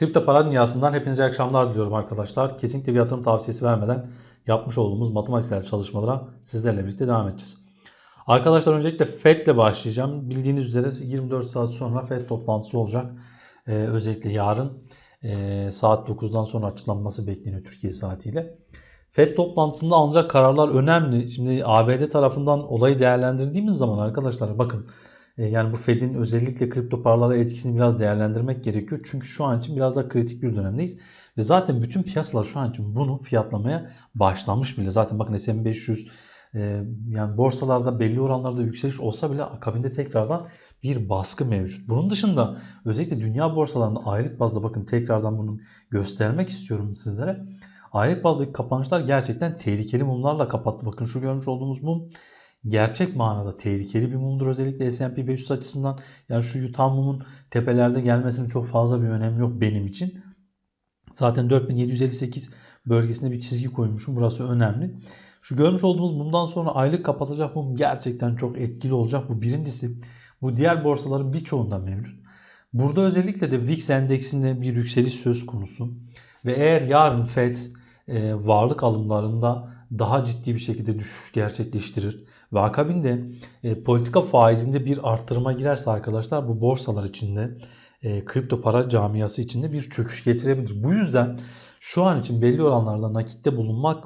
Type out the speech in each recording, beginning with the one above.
Kripto para dünyasından hepinize iyi akşamlar diliyorum arkadaşlar. Kesinlikle bir yatırım tavsiyesi vermeden yapmış olduğumuz matematiksel çalışmalara sizlerle birlikte devam edeceğiz. Arkadaşlar öncelikle FED ile başlayacağım. Bildiğiniz üzere 24 saat sonra FED toplantısı olacak. Ee, özellikle yarın e, saat 9'dan sonra açıklanması bekleniyor Türkiye saatiyle. FED toplantısında alınacak kararlar önemli. Şimdi ABD tarafından olayı değerlendirdiğimiz zaman arkadaşlar bakın yani bu Fed'in özellikle kripto paralara etkisini biraz değerlendirmek gerekiyor. Çünkü şu an için biraz daha kritik bir dönemdeyiz. Ve zaten bütün piyasalar şu an için bunu fiyatlamaya başlamış bile. Zaten bakın S&P 500 e, yani borsalarda belli oranlarda yükseliş olsa bile akabinde tekrardan bir baskı mevcut. Bunun dışında özellikle dünya borsalarında aylık bazda bakın tekrardan bunu göstermek istiyorum sizlere. Aylık bazdaki kapanışlar gerçekten tehlikeli mumlarla kapattı. Bakın şu görmüş olduğumuz mum gerçek manada tehlikeli bir mumdur. Özellikle S&P 500 açısından yani şu yutan mumun tepelerde gelmesinin çok fazla bir önemi yok benim için. Zaten 4758 bölgesinde bir çizgi koymuşum. Burası önemli. Şu görmüş olduğumuz bundan sonra aylık kapatacak mum gerçekten çok etkili olacak. Bu birincisi. Bu diğer borsaların birçoğunda mevcut. Burada özellikle de VIX endeksinde bir yükseliş söz konusu. Ve eğer yarın FED e, varlık alımlarında daha ciddi bir şekilde düşüş gerçekleştirir ve akabinde e, politika faizinde bir arttırıma girerse arkadaşlar bu borsalar içinde e, kripto para camiası içinde bir çöküş getirebilir. Bu yüzden şu an için belli oranlarda nakitte bulunmak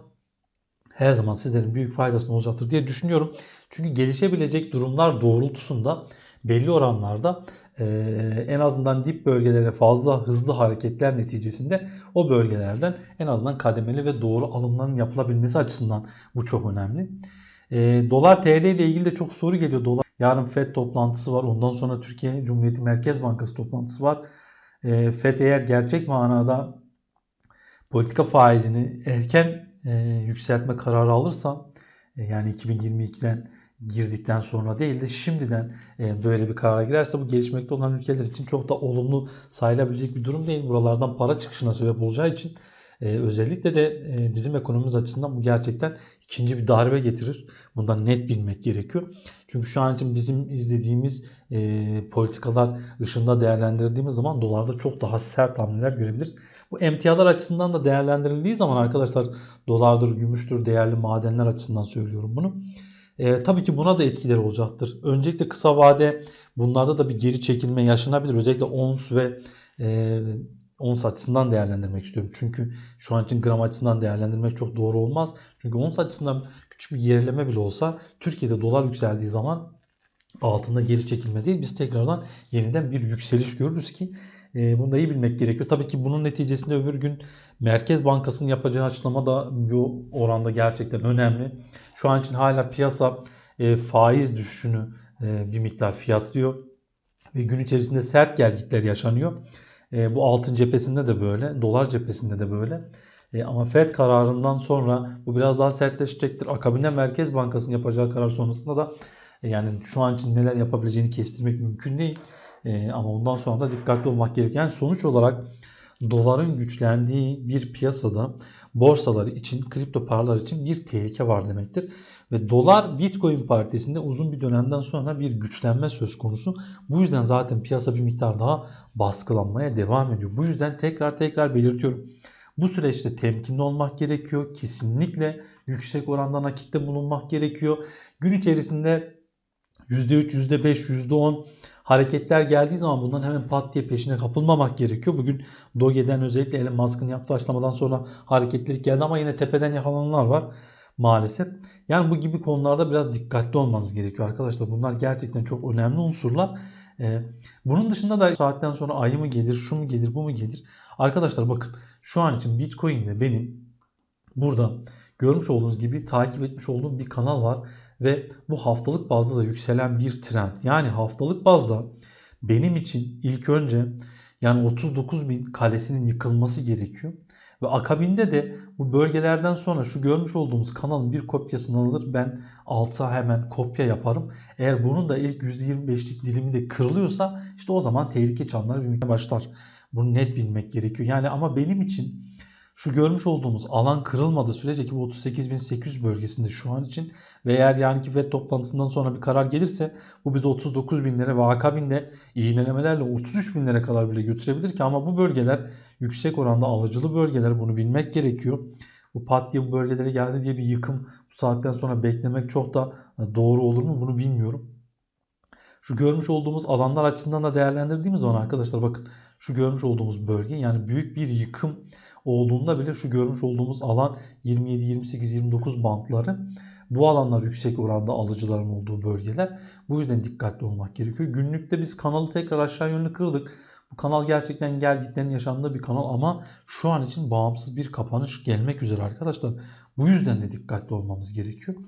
her zaman sizlerin büyük faydasını olacaktır diye düşünüyorum. Çünkü gelişebilecek durumlar doğrultusunda belli oranlarda e, en azından dip bölgelere fazla hızlı hareketler neticesinde o bölgelerden en azından kademeli ve doğru alımların yapılabilmesi açısından bu çok önemli. E, Dolar TL ile ilgili de çok soru geliyor. Dolar Yarın FED toplantısı var. Ondan sonra Türkiye Cumhuriyeti Merkez Bankası toplantısı var. E, FED eğer gerçek manada politika faizini erken e, yükseltme kararı alırsa e, yani 2022'den girdikten sonra değil de şimdiden e, böyle bir karara girerse bu gelişmekte olan ülkeler için çok da olumlu sayılabilecek bir durum değil. Buralardan para çıkışına sebep olacağı için e, özellikle de e, bizim ekonomimiz açısından bu gerçekten ikinci bir darbe getirir. Bundan net bilmek gerekiyor. Çünkü şu an için bizim izlediğimiz e, politikalar ışığında değerlendirdiğimiz zaman dolarda çok daha sert hamleler görebiliriz. Bu emtialar açısından da değerlendirildiği zaman arkadaşlar dolardır, gümüştür, değerli madenler açısından söylüyorum bunu. E, tabii ki buna da etkileri olacaktır. Öncelikle kısa vade bunlarda da bir geri çekilme yaşanabilir. Özellikle ons ve e, ons açısından değerlendirmek istiyorum. Çünkü şu an için gram açısından değerlendirmek çok doğru olmaz. Çünkü ons açısından küçük bir gerileme bile olsa Türkiye'de dolar yükseldiği zaman altında geri çekilme değil biz tekrardan yeniden bir yükseliş görürüz ki e, bunu da iyi bilmek gerekiyor. Tabii ki bunun neticesinde öbür gün Merkez Bankası'nın yapacağı açıklama da bu oranda gerçekten önemli. Şu an için hala piyasa e, faiz düşüşünü e, bir miktar fiyatlıyor. Ve gün içerisinde sert gelgitler yaşanıyor. E, bu altın cephesinde de böyle, dolar cephesinde de böyle. E, ama Fed kararından sonra bu biraz daha sertleşecektir. Akabinde Merkez Bankası'nın yapacağı karar sonrasında da e, yani şu an için neler yapabileceğini kestirmek mümkün değil. E, ama ondan sonra da dikkatli olmak gerekiyor. Yani sonuç olarak doların güçlendiği bir piyasada borsalar için, kripto paralar için bir tehlike var demektir. Ve dolar Bitcoin paritesinde uzun bir dönemden sonra bir güçlenme söz konusu. Bu yüzden zaten piyasa bir miktar daha baskılanmaya devam ediyor. Bu yüzden tekrar tekrar belirtiyorum. Bu süreçte temkinli olmak gerekiyor. Kesinlikle yüksek oranda nakitte bulunmak gerekiyor. Gün içerisinde %3, %5, %10 hareketler geldiği zaman bundan hemen pat diye peşine kapılmamak gerekiyor. Bugün Doge'den özellikle Elon Musk'ın yaptığı açıklamadan sonra hareketlilik geldi ama yine tepeden yakalananlar var maalesef. Yani bu gibi konularda biraz dikkatli olmanız gerekiyor arkadaşlar. Bunlar gerçekten çok önemli unsurlar. Ee, bunun dışında da saatten sonra ayı mı gelir, şu mu gelir, bu mu gelir? Arkadaşlar bakın şu an için Bitcoin'de benim burada görmüş olduğunuz gibi takip etmiş olduğum bir kanal var ve bu haftalık bazda da yükselen bir trend. Yani haftalık bazda benim için ilk önce yani 39 bin kalesinin yıkılması gerekiyor. Ve akabinde de bu bölgelerden sonra şu görmüş olduğumuz kanalın bir kopyasını alır. Ben alta hemen kopya yaparım. Eğer bunun da ilk %25'lik dilimi de kırılıyorsa işte o zaman tehlike çanları büyümeye başlar. Bunu net bilmek gerekiyor. Yani ama benim için Şu görmüş olduğumuz alan kırılmadığı sürece ki bu 38.800 bölgesinde şu an için ve eğer yarınki FED toplantısından sonra bir karar gelirse bu bizi 39 binlere ve akabinde iğnelemelerle 33 binlere kadar bile götürebilir ki ama bu bölgeler yüksek oranda alıcılı bölgeler bunu bilmek gerekiyor. Bu pat diye bu bölgelere geldi diye bir yıkım bu saatten sonra beklemek çok da doğru olur mu bunu bilmiyorum. Şu görmüş olduğumuz alanlar açısından da değerlendirdiğimiz zaman arkadaşlar bakın şu görmüş olduğumuz bölge yani büyük bir yıkım olduğunda bile şu görmüş olduğumuz alan 27, 28, 29 bantları bu alanlar yüksek oranda alıcıların olduğu bölgeler. Bu yüzden dikkatli olmak gerekiyor. Günlükte biz kanalı tekrar aşağı yönlü kırdık. Kanal gerçekten gel gitlerin yaşandığı bir kanal ama şu an için bağımsız bir kapanış gelmek üzere arkadaşlar. Bu yüzden de dikkatli olmamız gerekiyor.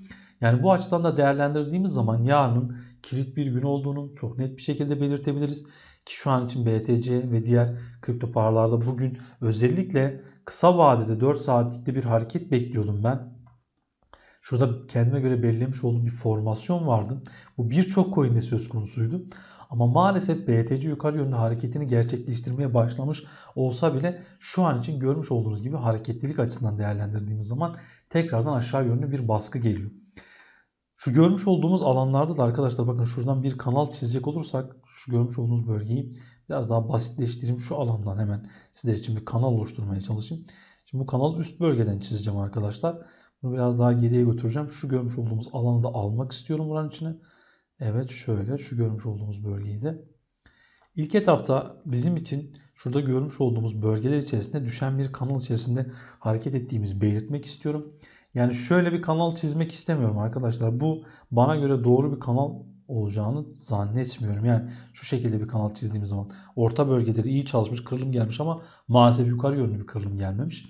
Yani bu açıdan da değerlendirdiğimiz zaman yarının kilit bir gün olduğunu çok net bir şekilde belirtebiliriz. Ki şu an için BTC ve diğer kripto paralarda bugün özellikle kısa vadede 4 saatlikte bir hareket bekliyordum ben. Şurada kendime göre belirlemiş olduğum bir formasyon vardı. Bu birçok coin'de söz konusuydu. Ama maalesef BTC yukarı yönlü hareketini gerçekleştirmeye başlamış olsa bile şu an için görmüş olduğunuz gibi hareketlilik açısından değerlendirdiğimiz zaman tekrardan aşağı yönlü bir baskı geliyor. Şu görmüş olduğumuz alanlarda da arkadaşlar bakın şuradan bir kanal çizecek olursak şu görmüş olduğunuz bölgeyi biraz daha basitleştireyim. Şu alandan hemen sizler için bir kanal oluşturmaya çalışayım. Şimdi bu kanal üst bölgeden çizeceğim arkadaşlar. Bunu biraz daha geriye götüreceğim. Şu görmüş olduğumuz alanı da almak istiyorum buranın içine. Evet şöyle şu görmüş olduğumuz bölgeyi de. İlk etapta bizim için şurada görmüş olduğumuz bölgeler içerisinde düşen bir kanal içerisinde hareket ettiğimizi belirtmek istiyorum. Yani şöyle bir kanal çizmek istemiyorum arkadaşlar. Bu bana göre doğru bir kanal olacağını zannetmiyorum. Yani şu şekilde bir kanal çizdiğimiz zaman orta bölgeleri iyi çalışmış, kırılım gelmiş ama maalesef yukarı yönlü bir kırılım gelmemiş.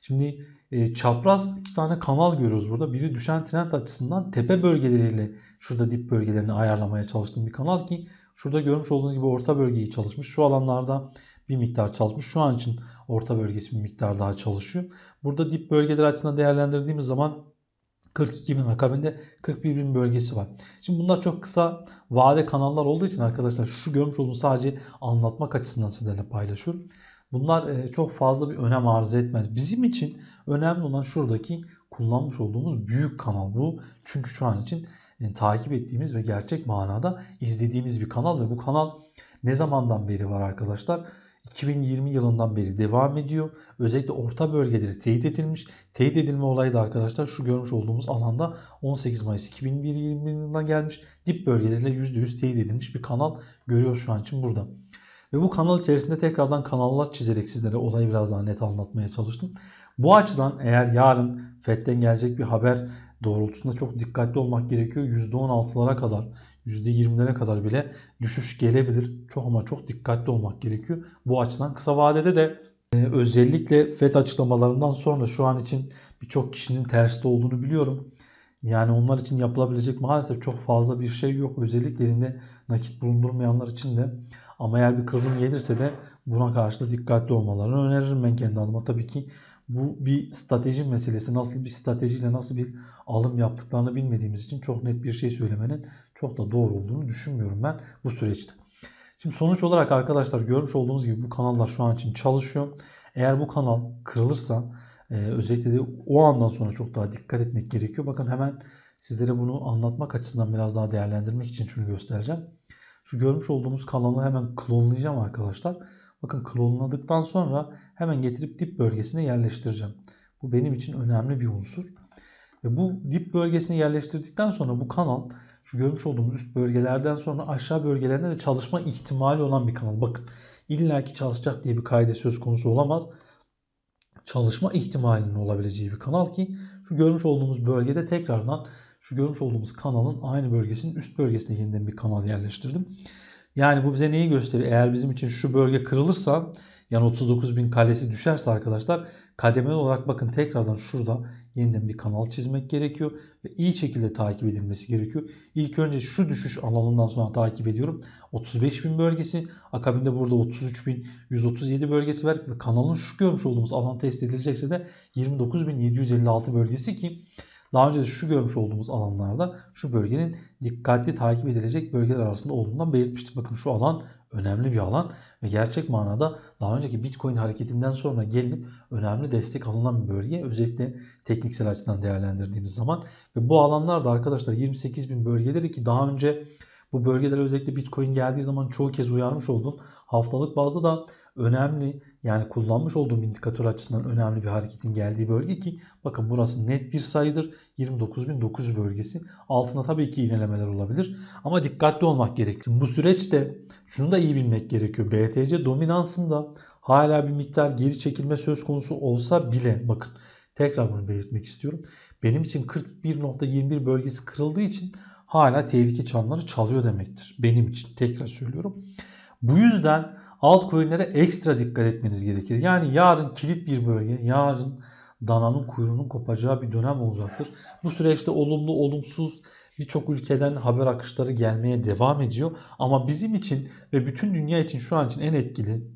Şimdi e, çapraz iki tane kanal görüyoruz burada. Biri düşen trend açısından tepe bölgeleriyle şurada dip bölgelerini ayarlamaya çalıştığım bir kanal ki şurada görmüş olduğunuz gibi orta bölgeyi çalışmış. Şu alanlarda bir miktar çalışmış. Şu an için orta bölgesi bir miktar daha çalışıyor. Burada dip bölgeler açısından değerlendirdiğimiz zaman 42 bin akabinde 41 bin bölgesi var. Şimdi bunlar çok kısa vade kanallar olduğu için arkadaşlar şu görmüş olduğunuz sadece anlatmak açısından sizlerle paylaşıyorum. Bunlar e, çok fazla bir önem arz etmez. Bizim için önemli olan şuradaki kullanmış olduğumuz büyük kanal bu. Çünkü şu an için e, takip ettiğimiz ve gerçek manada izlediğimiz bir kanal ve bu kanal ne zamandan beri var arkadaşlar? 2020 yılından beri devam ediyor. Özellikle orta bölgeleri teyit edilmiş. Teyit edilme olayı da arkadaşlar şu görmüş olduğumuz alanda 18 Mayıs 2020 yılından gelmiş. Dip bölgeleriyle %100 teyit edilmiş bir kanal görüyoruz şu an için burada. Ve bu kanal içerisinde tekrardan kanallar çizerek sizlere olayı biraz daha net anlatmaya çalıştım. Bu açıdan eğer yarın FED'den gelecek bir haber doğrultusunda çok dikkatli olmak gerekiyor. %16'lara kadar, %20'lere kadar bile düşüş gelebilir. Çok ama çok dikkatli olmak gerekiyor. Bu açıdan kısa vadede de e, özellikle FED açıklamalarından sonra şu an için birçok kişinin terste olduğunu biliyorum. Yani onlar için yapılabilecek maalesef çok fazla bir şey yok. Özellikle elinde nakit bulundurmayanlar için de. Ama eğer bir kırılım gelirse de buna karşı da dikkatli olmalarını öneririm ben kendi adıma. Tabii ki bu bir strateji meselesi. Nasıl bir stratejiyle nasıl bir alım yaptıklarını bilmediğimiz için çok net bir şey söylemenin çok da doğru olduğunu düşünmüyorum ben bu süreçte. Şimdi sonuç olarak arkadaşlar görmüş olduğunuz gibi bu kanallar şu an için çalışıyor. Eğer bu kanal kırılırsa e, özellikle de o andan sonra çok daha dikkat etmek gerekiyor. Bakın hemen sizlere bunu anlatmak açısından biraz daha değerlendirmek için şunu göstereceğim. Şu görmüş olduğumuz kanalı hemen klonlayacağım arkadaşlar. Bakın klonladıktan sonra hemen getirip dip bölgesine yerleştireceğim. Bu benim için önemli bir unsur. Ve bu dip bölgesine yerleştirdikten sonra bu kanal şu görmüş olduğumuz üst bölgelerden sonra aşağı bölgelerine de çalışma ihtimali olan bir kanal. Bakın illaki çalışacak diye bir kaydı söz konusu olamaz. Çalışma ihtimalinin olabileceği bir kanal ki şu görmüş olduğumuz bölgede tekrardan şu görmüş olduğumuz kanalın aynı bölgesinin üst bölgesine yeniden bir kanal yerleştirdim. Yani bu bize neyi gösteriyor? Eğer bizim için şu bölge kırılırsa yani 39 bin kalesi düşerse arkadaşlar kademeli olarak bakın tekrardan şurada yeniden bir kanal çizmek gerekiyor ve iyi şekilde takip edilmesi gerekiyor. İlk önce şu düşüş alanından sonra takip ediyorum. 35 bin bölgesi akabinde burada 33 bin 137 bölgesi var ve kanalın şu görmüş olduğumuz alan test edilecekse de 29 bin 756 bölgesi ki daha önce de şu görmüş olduğumuz alanlarda şu bölgenin dikkatli takip edilecek bölgeler arasında olduğundan belirtmiştik. Bakın şu alan önemli bir alan ve gerçek manada daha önceki Bitcoin hareketinden sonra gelinip önemli destek alınan bir bölge. Özellikle tekniksel açıdan değerlendirdiğimiz zaman ve bu alanlarda arkadaşlar 28 bin bölgeleri ki daha önce bu bölgelere özellikle Bitcoin geldiği zaman çoğu kez uyarmış oldum. Haftalık bazda da önemli yani kullanmış olduğum indikatör açısından önemli bir hareketin geldiği bölge ki bakın burası net bir sayıdır. 29.900 bölgesi. Altında tabii ki iğnelemeler olabilir ama dikkatli olmak gerekir. Bu süreçte şunu da iyi bilmek gerekiyor. BTC dominansında hala bir miktar geri çekilme söz konusu olsa bile bakın tekrar bunu belirtmek istiyorum. Benim için 41.21 bölgesi kırıldığı için hala tehlike çanları çalıyor demektir. Benim için tekrar söylüyorum. Bu yüzden altcoin'lere ekstra dikkat etmeniz gerekir. Yani yarın kilit bir bölge, yarın dananın kuyruğunun kopacağı bir dönem olacaktır. Bu süreçte olumlu olumsuz birçok ülkeden haber akışları gelmeye devam ediyor. Ama bizim için ve bütün dünya için şu an için en etkili,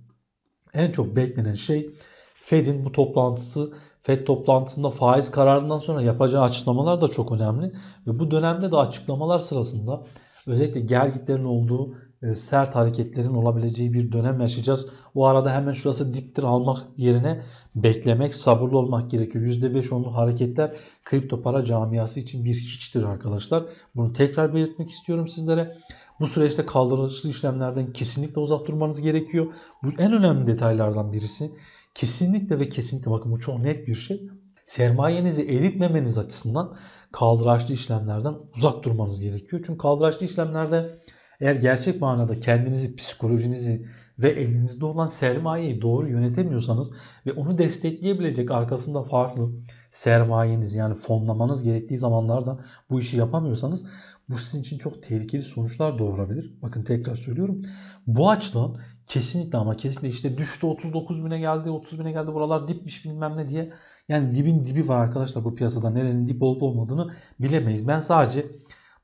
en çok beklenen şey Fed'in bu toplantısı FED toplantısında faiz kararından sonra yapacağı açıklamalar da çok önemli. Ve bu dönemde de açıklamalar sırasında özellikle gergitlerin olduğu sert hareketlerin olabileceği bir dönem yaşayacağız. O arada hemen şurası diptir almak yerine beklemek, sabırlı olmak gerekiyor. %5-10'lu hareketler kripto para camiası için bir hiçtir arkadaşlar. Bunu tekrar belirtmek istiyorum sizlere. Bu süreçte kaldırıcı işlemlerden kesinlikle uzak durmanız gerekiyor. Bu en önemli detaylardan birisi. Kesinlikle ve kesinlikle bakın bu çok net bir şey. Sermayenizi eritmemeniz açısından kaldıraçlı işlemlerden uzak durmanız gerekiyor. Çünkü kaldıraçlı işlemlerde eğer gerçek manada kendinizi, psikolojinizi ve elinizde olan sermayeyi doğru yönetemiyorsanız ve onu destekleyebilecek arkasında farklı sermayeniz yani fonlamanız gerektiği zamanlarda bu işi yapamıyorsanız bu sizin için çok tehlikeli sonuçlar doğurabilir. Bakın tekrar söylüyorum. Bu açıdan kesinlikle ama kesinlikle işte düştü 39 bine geldi 30 bine geldi buralar dipmiş bilmem ne diye. Yani dibin dibi var arkadaşlar bu piyasada nerenin dip olup olmadığını bilemeyiz. Ben sadece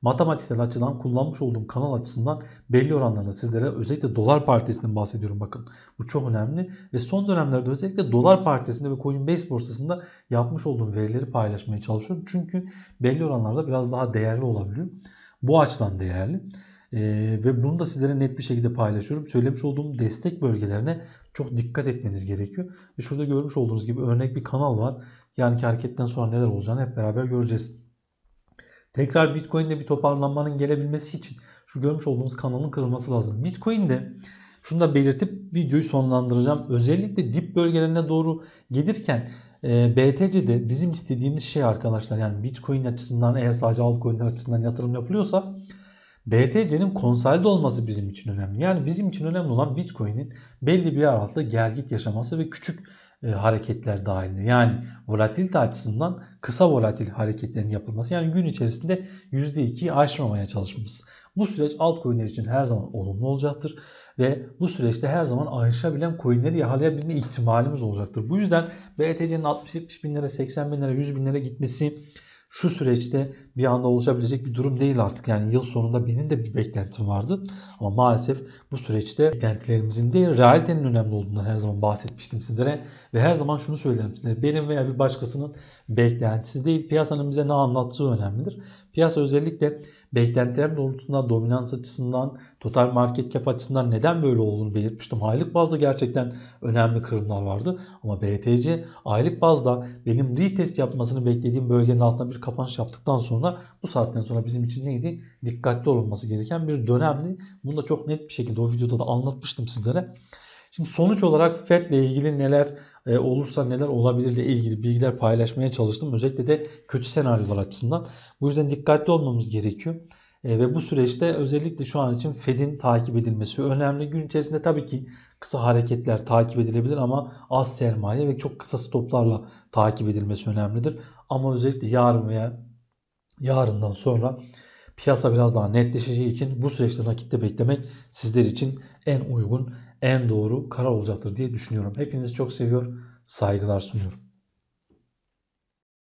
matematiksel açıdan kullanmış olduğum kanal açısından belli oranlarda sizlere özellikle dolar paritesinden bahsediyorum bakın. Bu çok önemli ve son dönemlerde özellikle dolar paritesinde ve Coinbase borsasında yapmış olduğum verileri paylaşmaya çalışıyorum. Çünkü belli oranlarda biraz daha değerli olabiliyor. Bu açıdan değerli. Ee, ve bunu da sizlere net bir şekilde paylaşıyorum. Söylemiş olduğum destek bölgelerine çok dikkat etmeniz gerekiyor. Ve şurada görmüş olduğunuz gibi örnek bir kanal var. Yani hareketten sonra neler olacağını hep beraber göreceğiz. Tekrar Bitcoin'de bir toparlanmanın gelebilmesi için şu görmüş olduğumuz kanalın kırılması lazım. Bitcoin'de şunu da belirtip videoyu sonlandıracağım. Özellikle dip bölgelerine doğru gelirken e, BTC'de bizim istediğimiz şey arkadaşlar yani Bitcoin açısından eğer sadece altcoin'ler açısından yatırım yapılıyorsa BTC'nin konsolide olması bizim için önemli. Yani bizim için önemli olan Bitcoin'in belli bir aralıkta gelgit yaşaması ve küçük e, hareketler dahilinde. Yani volatilite açısından kısa volatil hareketlerin yapılması. Yani gün içerisinde %2'yi aşmamaya çalışmamız. Bu süreç altcoin'ler için her zaman olumlu olacaktır. Ve bu süreçte her zaman aşabilen coinleri yakalayabilme ihtimalimiz olacaktır. Bu yüzden BTC'nin 60-70 bin lira, 80 bin lira, 100 bin lira gitmesi şu süreçte bir anda oluşabilecek bir durum değil artık. Yani yıl sonunda benim de bir beklentim vardı. Ama maalesef bu süreçte beklentilerimizin değil realitenin önemli olduğundan her zaman bahsetmiştim sizlere. Ve her zaman şunu söylerim sizlere. Benim veya bir başkasının beklentisi değil piyasanın bize ne anlattığı önemlidir. Piyasa özellikle beklentilerin doğrultusunda dominans açısından, total market cap açısından neden böyle olduğunu belirtmiştim. Aylık bazda gerçekten önemli kırımlar vardı. Ama BTC aylık bazda benim retest yapmasını beklediğim bölgenin altında bir kapanış yaptıktan sonra bu saatten sonra bizim için neydi? Dikkatli olunması gereken bir dönemdi. Bunu da çok net bir şekilde o videoda da anlatmıştım sizlere. Şimdi sonuç olarak FED ile ilgili neler olursa neler olabilir ile ilgili bilgiler paylaşmaya çalıştım. Özellikle de kötü senaryolar açısından. Bu yüzden dikkatli olmamız gerekiyor. E, ve bu süreçte özellikle şu an için Fed'in takip edilmesi önemli. Gün içerisinde tabii ki kısa hareketler takip edilebilir ama az sermaye ve çok kısa stoplarla takip edilmesi önemlidir. Ama özellikle yarın veya yarından sonra piyasa biraz daha netleşeceği için bu süreçte nakitte beklemek sizler için en uygun, en doğru karar olacaktır diye düşünüyorum. Hepinizi çok seviyor, saygılar sunuyorum.